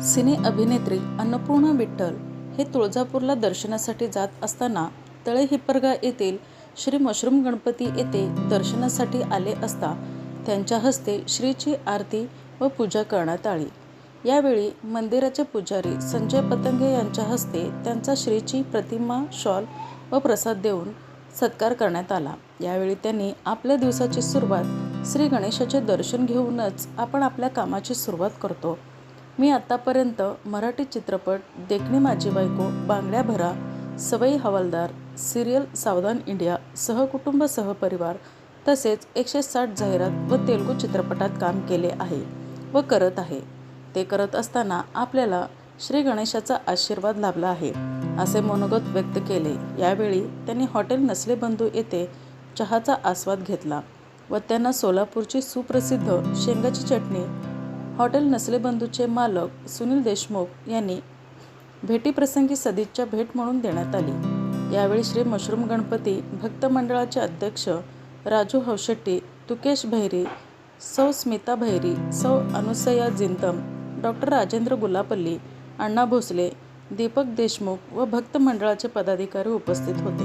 सिने अभिनेत्री अन्नपूर्णा विठ्ठल हे तुळजापूरला दर्शनासाठी जात असताना तळे हिपरगा येथील श्री मशरूम गणपती येथे दर्शनासाठी आले असता त्यांच्या हस्ते श्रीची आरती व पूजा करण्यात आली. यावेळी मंदिराचे पुजारी संजय पतंगे यांच्या हस्ते त्यांचा श्रीची प्रतिमा शॉल व प्रसाद देऊन सत्कार करण्यात आला. यावेळी त्यांनी आपल्या दिवसाची सुरुवात श्री गणेशाचे दर्शन घेऊनच आपण आपल्या कामाची सुरुवात करतो. मी आत्तापर्यंत मराठी चित्रपट देखणी माझी बायको बांगड्या भरा सवई हवालदार सिरियल सावधान इंडिया सहकुटुंब सहपरिवार तसेच एकशे साठ जाहिरात व तेलुगू चित्रपटात काम केले आहे व करत आहे. ते करत असताना आपल्याला श्री गणेशाचा आशीर्वाद लाभला आहे असे मनोगत व्यक्त केले. यावेळी त्यांनी हॉटेल नसले बंधू येथे चहाचा आस्वाद घेतला व त्यांना सोलापूरची सुप्रसिद्ध शेंगाची चटणी हॉटेल नसलेबंधूचे मालक सुनील देशमुख यांनी भेटीप्रसंगी सदिच्छा भेट म्हणून देण्यात आली. यावेळी श्री मशरूम गणपती भक्त मंडळाचे अध्यक्ष राजू हवशेट्टी तुकेश भैरी सौ स्मिता भैरी सौ अनुसया जिंतम डॉक्टर राजेंद्र गुलापल्ली अण्णा भोसले दीपक देशमुख व भक्त मंडळाचे पदाधिकारी उपस्थित होते.